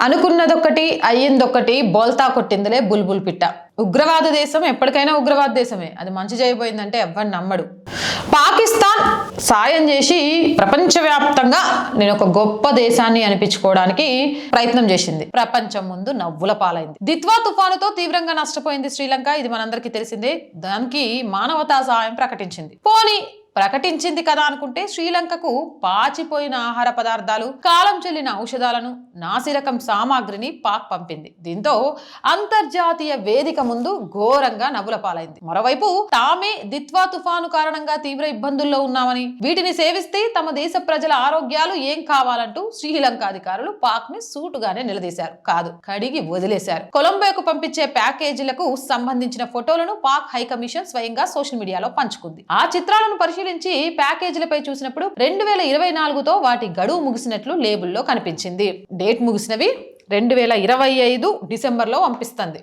అనుకున్నదొక్కటి అయ్యిందొక్కటి బోల్తా కొట్టిందిలే బుల్బుల్ పిట్ట. ఉగ్రవాద దేశం ఎప్పటికైనా ఉగ్రవాద దేశమే. అది మంచి చేయబోయిందంటే ఎవ్వరు నమ్మడు. పాకిస్తాన్ సాయం చేసి ప్రపంచవ్యాప్తంగా నేను ఒక గొప్ప దేశాన్ని అనిపించుకోవడానికి ప్రయత్నం చేసింది. ప్రపంచం ముందు నవ్వుల పాలైంది. దిత్వా తుఫానుతో తీవ్రంగా నష్టపోయింది శ్రీలంక. ఇది మనందరికీ తెలిసిందే. దానికి మానవతా సహాయం ప్రకటించింది. పోనీ ప్రకటించింది కదా అనుకుంటే శ్రీలంకకు పాచిపోయిన ఆహార పదార్థాలు కాలం చెల్లిన ఔషధాలను నాసిరకం సామాగ్రిని పాక్ పంపింది. దీంతో అంతర్జాతీయ వేదిక ముందు ఘోరంగా నవ్వుల పాలైంది. మరోవైపు తామే దిత్వా తుఫాను కారణంగా తీవ్ర ఇబ్బందుల్లో ఉన్నామని వీటిని సేవిస్తే తమ దేశ ప్రజల ఆరోగ్యాలు ఏం కావాలంటూ శ్రీలంక అధికారులు పాక్ని సూటుగానే నిలదీశారు. కాదు కడిగి వదిలేశారు. కొలంబోకు పంపించే ప్యాకేజీలకు సంబంధించిన ఫోటోలను పాక్ హైకమిషన్ స్వయంగా సోషల్ మీడియాలో పంచుకుంది. ఆ చిత్రాలను పరిశీలించి ప్యాకేజీలపై చూసినప్పుడు రెండు వేల ఇరవై నాలుగుతో వాటి గడువు ముగిసినట్లు లేబుల్లో కనిపించింది. డేట్ ముగిసినవి రెండు వేల ఇరవై ఐదు డిసెంబర్లో పంపిస్తుంది.